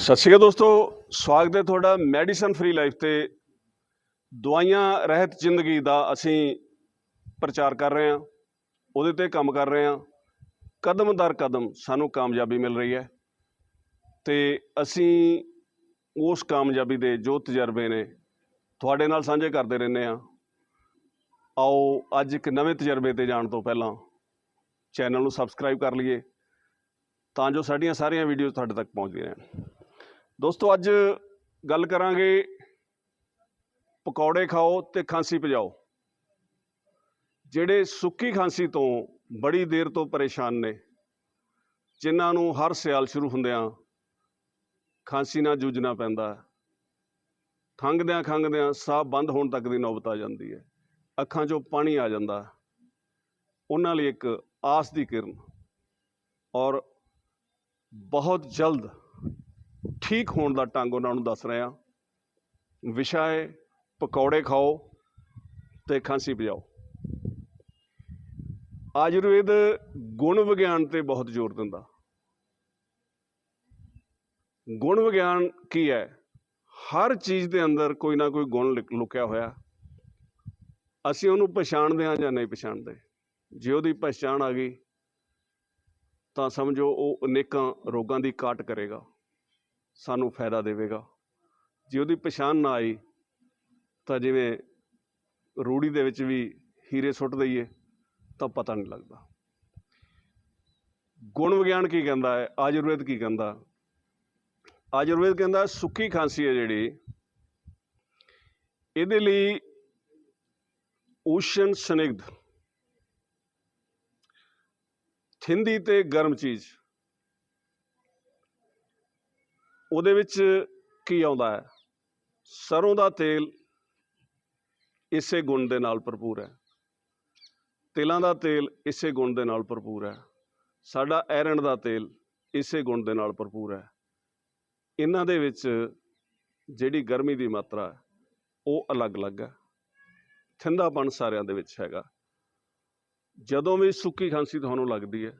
ਸਤਿ ਸ਼੍ਰੀ ਅਕਾਲ ਦੋਸਤੋ, ਸਵਾਗਤ ਹੈ ਤੁਹਾਡਾ ਮੈਡੀਸਨ ਫ੍ਰੀ ਲਾਈਫ ਤੇ। ਦਵਾਈਆਂ ਰਹਿਤ ਜ਼ਿੰਦਗੀ ਦਾ ਅਸੀਂ ਪ੍ਰਚਾਰ ਕਰ ਰਹੇ ਹਾਂ, ਉਹਦੇ ਤੇ ਕੰਮ ਕਰ ਰਹੇ ਹਾਂ। ਕਦਮ ਦਰ ਕਦਮ ਸਾਨੂੰ ਕਾਮਯਾਬੀ ਮਿਲ ਰਹੀ ਹੈ ਤੇ ਅਸੀਂ ਉਸ ਕਾਮਯਾਬੀ ਦੇ ਜੋ ਤਜਰਬੇ ਨੇ ਤੁਹਾਡੇ ਨਾਲ ਸਾਂਝੇ ਕਰਦੇ ਰਹਿੰਦੇ ਹਾਂ। ਆਓ, ਅੱਜ ਇੱਕ ਨਵੇਂ ਤਜਰਬੇ ਤੇ ਜਾਣ ਤੋਂ ਪਹਿਲਾਂ ਚੈਨਲ ਨੂੰ ਸਬਸਕ੍ਰਾਈਬ ਕਰ ਲਈਏ ਤਾਂ ਜੋ ਸਾਡੀਆਂ ਸਾਰੀਆਂ ਵੀਡੀਓਜ਼ ਤੁਹਾਡੇ ਤੱਕ ਪਹੁੰਚਦੀਆਂ ਰਹਿਣ। ਦੋਸਤੋ, ਅੱਜ ਗੱਲ ਕਰਾਂਗੇ ਪਕੌੜੇ ਖਾਓ ਤੇ ਖਾਂਸੀ ਭਜਾਓ ਜਿਹੜੇ ਸੁੱਕੀ ਖਾਂਸੀ ਤੋਂ ਬੜੀ ਦੇਰ ਤੋਂ ਪਰੇਸ਼ਾਨ ਨੇ, ਜਿਨ੍ਹਾਂ ਨੂੰ ਹਰ ਸਿਆਲ ਸ਼ੁਰੂ ਹੁੰਦਿਆਂ ਖਾਂਸੀ ਨਾਲ ਜੂਝਣਾ ਪੈਂਦਾ ਹੈ। ਖੰਘਦਿਆਂ ਖੰਘਦਿਆਂ ਸਾਹ ਬੰਦ ਹੋਣ ਤੱਕ ਦੀ ਨੌਬਤ ਆ ਜਾਂਦੀ ਹੈ। ਅੱਖਾਂ 'ਚੋਂ ਪਾਣੀ ਆ ਜਾਂਦਾ ਉਹਨਾਂ ਲਈ ਇੱਕ ਆਸ ਦੀ ਕਿਰਨ। ਔਰ ਬਹੁਤ ਜਲਦ ਠੀਕ ਹੋਣ ਦਾ ਢੰਗ ਉਹਨਾਂ ਨੂੰ ਦੱਸ ਰਹੇ ਹਾਂ। ਵਿਸ਼ਾ ਹੈ, ਪਕੌੜੇ ਖਾਓ ਤੇ ਖਾਂਸੀ ਭਜਾਓ ਆਯੁਰਵੇਦ ਗੁਣ ਵਿਗਿਆਨ ਤੇ ਬਹੁਤ ਜ਼ੋਰ ਦਿੰਦਾ। ਗੁਣ ਵਿਗਿਆਨ ਕੀ ਹੈ? ਹਰ ਚੀਜ਼ ਦੇ ਅੰਦਰ ਕੋਈ ਨਾ ਕੋਈ ਗੁਣ ਲਿਕ- ਲੁਕਿਆ ਹੋਇਆ। ਅਸੀਂ ਉਹਨੂੰ ਪਛਾਣਦੇ ਹਾਂ ਜਾਂ ਨਹੀਂ ਪਛਾਣਦੇ। ਜੇ ਉਹਦੀ ਪਛਾਣ ਆ ਗਈ, ਤਾਂ ਸਮਝੋ ਉਹ ਅਨੇਕਾਂ ਰੋਗਾਂ ਦੀ ਕਾਟ ਕਰੇਗਾ। ਸਾਨੂੰ ਫਾਇਦਾ ਦੇਵੇਗਾ। ਜੇ ਉਹਦੀ ਪਛਾਣ ਨਾ ਆਈ, ਤਾਂ ਜਿਵੇਂ ਰੂੜੀ ਦੇ ਵਿੱਚ ਵੀ ਹੀਰੇ ਸੁੱਟ ਦਈਏ, ਤਾਂ ਪਤਾ ਨਹੀਂ ਲੱਗਦਾ। ਗੁਣ ਵਿਗਿਆਨ ਕੀ ਕਹਿੰਦਾ ਹੈ? ਆਯੁਰਵੇਦ ਕੀ ਕਹਿੰਦਾ? ਆਯੁਰਵੇਦ ਕਹਿੰਦਾ ਸੁੱਕੀ ਖਾਂਸੀ ਹੈ ਜਿਹੜੀ, ਇਹਦੇ ਲਈ ਊਸ਼ਨ ਸਨਿਗਧ ਥਿੰਦੀ ਤੇ ਗਰਮ ਚੀਜ਼। ਉਹਦੇ ਵਿੱਚ ਕੀ ਆਉਂਦਾ ਹੈ? ਸਰੋਂ ਦਾ ਤੇਲ ਇਸੇ ਗੁਣ ਦੇ ਨਾਲ ਭਰਪੂਰ ਹੈ। ਤਿਲਾਂ ਦਾ ਤੇਲ ਇਸੇ ਗੁਣ ਦੇ ਨਾਲ ਭਰਪੂਰ ਹੈ। ਸਾਡਾ ਐਰਣ ਦਾ ਤੇਲ ਇਸੇ ਗੁਣ ਦੇ ਨਾਲ ਭਰਪੂਰ ਹੈ। ਇਹਨਾਂ ਦੇ ਵਿੱਚ ਜਿਹੜੀ ਗਰਮੀ ਦੀ ਮਾਤਰਾ ਉਹ ਅਲੱਗ-ਅਲੱਗ ਹੈ। ਠੰਡਾਪਣ ਸਾਰਿਆਂ ਦੇ ਵਿੱਚ ਹੈਗਾ। ਜਦੋਂ ਵੀ ਸੁੱਕੀ ਖਾਂਸੀ ਤੁਹਾਨੂੰ ਲੱਗਦੀ ਹੈ,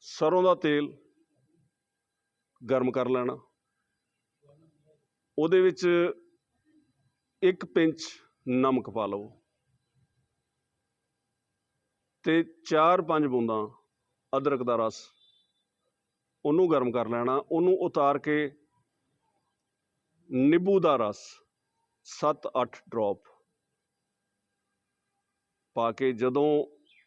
ਸਰੋਂ ਦਾ ਤੇਲ ਗਰਮ ਕਰ ਲੈਣਾ। ਉਹਦੇ ਵਿੱਚ ਇੱਕ ਪਿੰਚ ਨਮਕ ਪਾ ਲਓ। ਤੇ 4-5 ਬੂੰਦਾਂ ਅਦਰਕ ਦਾ ਰਸ, ਉਹਨੂੰ ਗਰਮ ਕਰ ਲੈਣਾ। ਉਹਨੂੰ ਉਤਾਰ ਕੇ ਨਿੰਬੂ ਦਾ ਰਸ 7-8 ਡ੍ਰੌਪ ਪਾ ਕੇ ਜਦੋਂ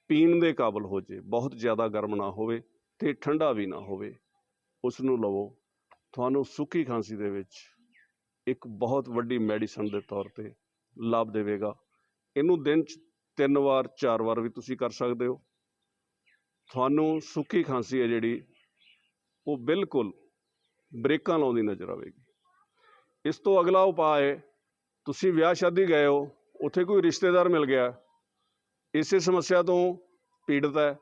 ਪੀਣ ਦੇ ਕਾਬਲ ਹੋ ਜੇ, ਬਹੁਤ ਜ਼ਿਆਦਾ ਗਰਮ ਨਾ ਹੋਵੇ ਤੇ ਠੰਡਾ ਵੀ ਨਾ ਹੋਵੇ। ਉਸ ਨੂੰ ਲਵੋ। ਤੁਹਾਨੂੰ ਸੁੱਕੀ ਖਾਂਸੀ ਦੇ ਵਿੱਚ ਇੱਕ ਬਹੁਤ ਵੱਡੀ ਮੈਡੀਸਨ ਦੇ ਤੌਰ ਤੇ ਲਾਭ ਦੇਵੇਗਾ। ਇਹਨੂੰ ਦਿਨ 'ਚ ਤਿੰਨ ਵਾਰ, ਚਾਰ ਵਾਰ ਵੀ ਤੁਸੀਂ ਕਰ ਸਕਦੇ ਹੋ। ਤੁਹਾਨੂੰ ਸੁੱਕੀ ਖਾਂਸੀ ਹੈ ਜਿਹੜੀ, ਉਹ ਬਿਲਕੁਲ ਬ੍ਰੇਕਾਂ ਲਾਉਂਦੀ ਨਜ਼ਰ ਆਵੇਗੀ। ਇਸ ਤੋਂ ਅਗਲਾ ਉਪਾਅ ਹੈ, ਤੁਸੀਂ ਵਿਆਹ ਸ਼ਾਦੀ ਗਏ ਹੋ, ਉੱਥੇ ਕੋਈ ਰਿਸ਼ਤੇਦਾਰ ਮਿਲ ਗਿਆ। ਇਸੇ ਸਮੱਸਿਆ ਤੋਂ ਪੀੜਤ ਹੈ।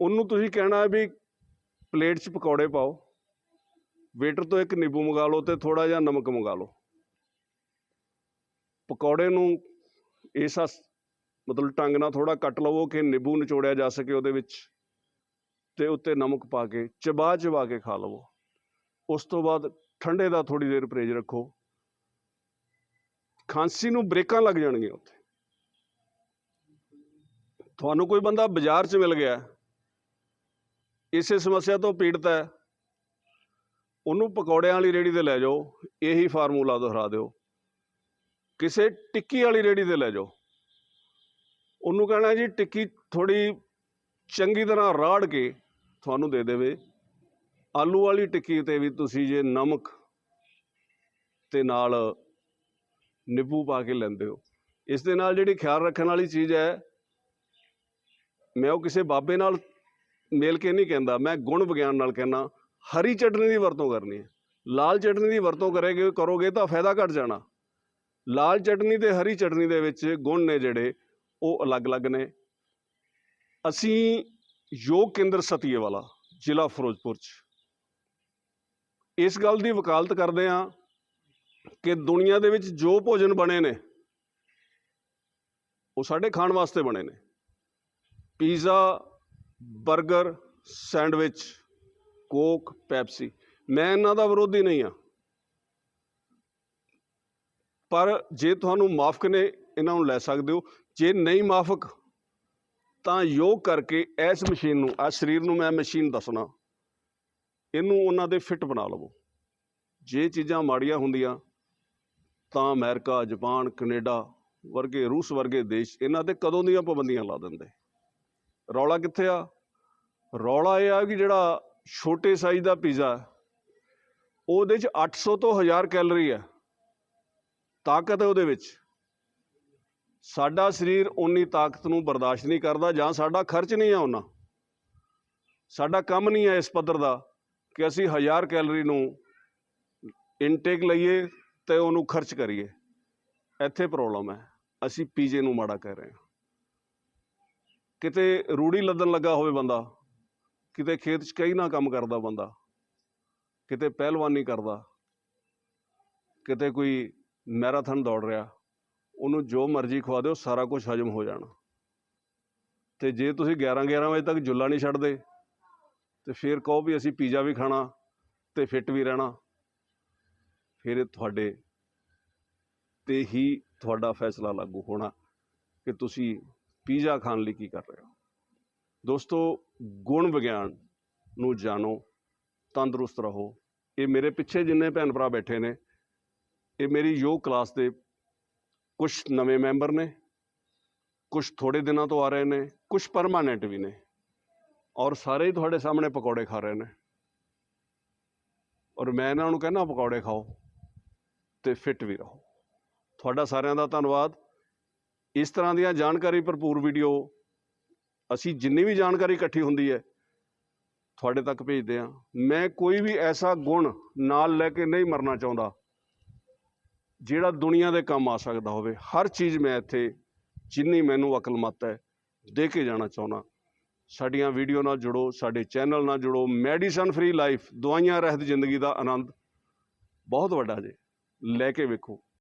ਉਹਨੂੰ ਤੁਸੀਂ ਕਹਿਣਾ ਵੀ ਪਲੇਟ 'ਚ ਪਕੌੜੇ ਪਾਓ। ਵੇਟਰ ਤੋਂ ਇੱਕ ਨਿੰਬੂ ਮੰਗਾ ਲਓ ਤੇ ਥੋੜਾ ਜਿਹਾ ਨਮਕ ਮੰਗਾ ਲਓ। ਪਕੌੜੇ ਨੂੰ ਇਸ ਮਤਲਬ ਟੰਗ ਨਾਲ ਥੋੜਾ ਕੱਟ ਲਵੋ ਕਿ ਨਿੰਬੂ ਨਿਚੋੜਿਆ ਜਾ ਸਕੇ ਉਹਦੇ ਵਿੱਚ ਤੇ ਉੱਤੇ ਨਮਕ ਪਾ ਕੇ, ਚਬਾ ਚਬਾ ਕੇ ਖਾ ਲਵੋ। ਉਸ ਤੋਂ ਬਾਅਦ ਠੰਡੇ ਦਾ ਥੋੜੀ ਦੇਰ ਪਰਹੇਜ਼ ਰੱਖੋ। ਖਾਂਸੀ ਨੂੰ ਬ੍ਰੇਕਾਂ ਲੱਗ ਜਾਣਗੀਆਂ ਉੱਥੇ। ਤੁਹਾਨੂੰ ਕੋਈ ਬੰਦਾ ਬਾਜ਼ਾਰ 'ਚ ਮਿਲ ਗਿਆ ਇਸੇ ਸਮੱਸਿਆ ਤੋਂ ਪੀੜਤ ਹੈ। ਉਹਨੂੰ ਪਕੌੜਿਆਂ ਵਾਲੀ ਰੇੜੀ ਤੇ ਲੈ ਜਾਓ, ਇਹੀ ਫਾਰਮੂਲਾ ਦੁਹਰਾ ਦਿਓ। ਕਿਸੇ ਟਿੱਕੀ ਵਾਲੀ ਰੇੜੀ ਤੇ ਲੈ ਜਾਓ। ਉਹਨੂੰ ਕਹਿਣਾ ਜੀ, ਟਿੱਕੀ ਥੋੜੀ ਚੰਗੀ ਤਰ੍ਹਾਂ ਰਾੜ ਕੇ ਤੁਹਾਨੂੰ ਦੇ ਦੇਵੇ। ਆਲੂ ਵਾਲੀ ਟਿੱਕੀ ਤੇ ਵੀ ਤੁਸੀਂ ਜੇ ਨਮਕ ਤੇ ਨਾਲ ਨਿੰਬੂ ਪਾ ਕੇ ਲੈਂਦੇ ਹੋ। ਇਸ ਦੇ ਨਾਲ ਜਿਹੜੀ ਖਿਆਲ ਰੱਖਣ ਵਾਲੀ ਚੀਜ਼ ਹੈ, ਮੈਂ ਉਹ ਕਿਸੇ ਬਾਬੇ ਨਾਲ ਮੇਲ ਕੇ ਨਹੀਂ ਕਹਿੰਦਾ, ਮੈਂ ਗੁਣ ਵਿਗਿਆਨ ਨਾਲ ਕਹਿੰਦਾ, ਹਰੀ ਚਟਨੀ ਦੀ ਵਰਤੋਂ ਕਰਨੀ ਹੈ। ਲਾਲ ਚਟਨੀ ਦੀ ਵਰਤੋਂ ਕਰੇਗੇ, ਕਰੋਗੇ ਤਾਂ ਫਾਇਦਾ ਘਟ ਜਾਣਾ। ਲਾਲ ਚਟਨੀ ਤੇ ਹਰੀ ਚਟਨੀ ਦੇ ਵਿੱਚ ਗੁਣ ਨੇ ਜਿਹੜੇ, ਉਹ ਅਲੱਗ-ਅਲੱਗ ਨੇ। ਅਸੀਂ ਯੋਗ ਕੇਂਦਰ ਸਤੀਏ ਵਾਲਾ ਜ਼ਿਲ੍ਹਾ ਫਿਰੋਜ਼ਪੁਰ ਚ। ਇਸ ਗੱਲ ਦੀ ਵਕਾਲਤ ਕਰਦੇ ਹਾਂ ਕਿ ਦੁਨੀਆ ਦੇ ਵਿੱਚ ਜੋ ਭੋਜਨ ਬਣੇ ਨੇ, ਉਹ ਸਾਡੇ ਖਾਣ ਵਾਸਤੇ ਬਣੇ ਨੇ। Pizza burger, sandwich, Coke, Pepsi. ਮੈਂ ਇਹਨਾਂ ਦਾ ਵਿਰੋਧੀ ਨਹੀਂ ਆ ਪਰ ਜੇ ਤੁਹਾਨੂੰ ਮਾਫਕ ਨੇ ਇਹਨਾਂ ਨੂੰ ਲੈ ਸਕਦੇ ਹੋ, ਜੇ ਨਹੀਂ ਮਾਫਕ, ਤਾਂ ਯੋਗ ਕਰਕੇ ਇਸ ਮਸ਼ੀਨ ਨੂੰ ਆ ਸਰੀਰ ਨੂੰ ਮੈਂ ਮਸ਼ੀਨ ਦੱਸਣਾ। ਇਹਨੂੰ ਉਹਨਾਂ ਦੇ ਫਿੱਟ ਬਣਾ ਲਵੋ। ਜੇ ਚੀਜ਼ਾਂ ਮਾੜੀਆਂ ਹੁੰਦੀਆਂ, ਤਾਂ ਅਮਰੀਕਾ, ਜਾਪਾਨ, ਕੈਨੇਡਾ ਵਰਗੇ, ਰੂਸ ਵਰਗੇ ਦੇਸ਼ ਇਹਨਾਂ ਤੇ ਕਦੋਂ ਦੀਆਂ ਪਾਬੰਦੀਆਂ ਲਾ ਦਿੰਦੇ? ਰੌਲਾ ਕਿੱਥੇ ਆ? ਰੌਲਾ ਇਹ ਆ ਕਿ ਜਿਹੜਾ ਛੋਟੇ ਸਾਈਜ਼ ਦਾ ਪੀਜ਼ਾ ਉਹਦੇ ਚ 800 ਤੋਂ 1000 ਕੈਲਰੀ ਹੈ। ਤਾਕਤ ਹੈ ਉਹਦੇ ਵਿੱਚ। ਸਾਡਾ ਸਰੀਰ ਉਨੀ ਤਾਕਤ ਨੂੰ ਬਰਦਾਸ਼ਤ ਨਹੀਂ ਕਰਦਾ ਜਾਂ ਸਾਡਾ ਖਰਚ ਨਹੀਂ ਆ ਉਹਨਾਂ ਸਾਡਾ ਕੰਮ ਨਹੀਂ ਹੈ ਇਸ ਪੱਧਰ ਦਾ ਕਿ ਅਸੀਂ 1000 ਕੈਲਰੀ ਨੂੰ ਇਨਟੇਕ ਲਈਏ ਤੇ ਉਹਨੂੰ ਖਰਚ ਕਰੀਏ। ਇੱਥੇ ਪ੍ਰੋਬਲਮ ਹੈ। ਅਸੀਂ ਪੀਜੇ ਨੂੰ ਮਾੜਾ ਕਹਿ ਰਹੇ ਹਾਂ। ਕਿਤੇ ਰੂੜੀ ਲੱਦਣ ਲੱਗਾ ਹੋਵੇ ਬੰਦਾ, ਕਿਤੇ ਖੇਤ 'ਚ ਕਈ ਨਾ ਕੰਮ ਕਰਦਾ ਬੰਦਾ, ਕਿਤੇ ਪਹਿਲਵਾਨੀ ਕਰਦਾ, ਕਿਤੇ ਕੋਈ ਮੈਰਾਥਨ ਦੌੜ ਰਿਹਾ, ਉਹਨੂੰ ਜੋ ਮਰਜ਼ੀ ਖਵਾ ਦਿਓ, ਸਾਰਾ ਕੁਝ ਹਜਮ ਹੋ ਜਾਣਾ। ਤੇ ਜੇ ਤੁਸੀਂ 11 11 ਵਜੇ ਤੱਕ ਜੁੱਲਾ ਨਹੀਂ ਛੱਡਦੇ, ਤੇ ਫਿਰ ਕਹੋ ਵੀ ਅਸੀਂ ਪੀਜ਼ਾ ਵੀ ਖਾਣਾ ਤੇ ਫਿੱਟ ਵੀ ਰਹਿਣਾ। ਫਿਰ ਇਹ ਤੁਹਾਡੇ ਤੇ ਹੀ ਤੁਹਾਡਾ ਫੈਸਲਾ ਲਾਗੂ ਹੋਣਾ ਕਿ ਤੁਸੀਂ ਪੀਜ਼ਾ ਖਾਣ ਲਈ ਕੀ ਕਰ ਰਹੇ ਹੋ? ਦੋਸਤੋ, ਗੁਣ ਵਿਗਿਆਨ ਨੂੰ ਜਾਣੋ, ਤੰਦਰੁਸਤ ਰਹੋ। ਇਹ ਮੇਰੇ ਪਿੱਛੇ ਜਿੰਨੇ ਭੈਣ ਭਰਾ ਬੈਠੇ ਨੇ, ਇਹ ਮੇਰੀ ਯੋਗ ਕਲਾਸ ਦੇ ਕੁਝ ਨਵੇਂ ਮੈਂਬਰ ਨੇ ਕੁਝ ਥੋੜੇ ਦਿਨਾਂ ਤੋਂ ਆ ਰਹੇ ਨੇ ਕੁਝ ਪਰਮਾਨੈਂਟ ਵੀ ਨੇ ਔਰ ਸਾਰੇ ਹੀ ਤੁਹਾਡੇ ਸਾਹਮਣੇ ਪਕੌੜੇ ਖਾ ਰਹੇ ਨੇ। ਔਰ ਮੈਂ ਇਹਨਾਂ ਨੂੰ ਕਹਿੰਦਾ, ਪਕੌੜੇ ਖਾਓ ਤੇ ਫਿੱਟ ਵੀ ਰਹੋ। ਤੁਹਾਡਾ ਸਾਰਿਆਂ ਦਾ ਧੰਨਵਾਦ। ਇਸ ਤਰ੍ਹਾਂ ਦੀਆਂ ਜਾਣਕਾਰੀ ਭਰਪੂਰ ਵੀਡੀਓ ਅਸੀਂ ਜਿੰਨੀ ਵੀ ਜਾਣਕਾਰੀ ਇਕੱਠੀ ਹੁੰਦੀ ਹੈ, ਤੁਹਾਡੇ ਤੱਕ ਭੇਜਦੇ ਹਾਂ। ਮੈਂ ਕੋਈ ਵੀ ਐਸਾ ਗੁਣ ਨਾਲ ਲੈ ਕੇ ਨਹੀਂ ਮਰਨਾ ਚਾਹੁੰਦਾ ਜਿਹੜਾ ਦੁਨੀਆ ਦੇ ਕੰਮ ਆ ਸਕਦਾ ਹੋਵੇ। ਹਰ ਚੀਜ਼ ਮੈਂ ਇੱਥੇ ਜਿੰਨੀ ਮੈਨੂੰ ਅਕਲਮਤ ਹੈ, ਦੇ ਕੇ ਜਾਣਾ ਚਾਹੁੰਦਾ। ਸਾਡੀਆਂ ਵੀਡੀਓ ਨਾਲ ਜੁੜੋ, ਸਾਡੇ ਚੈਨਲ ਨਾਲ ਜੁੜੋ। ਮੈਡੀਸਨ ਫ੍ਰੀ ਲਾਈਫ, ਦਵਾਈਆਂ ਰਹਿਤ ਜ਼ਿੰਦਗੀ ਦਾ ਆਨੰਦ। ਬਹੁਤ ਵੱਡਾ ਜੇ, ਲੈ ਕੇ ਵੇਖੋ।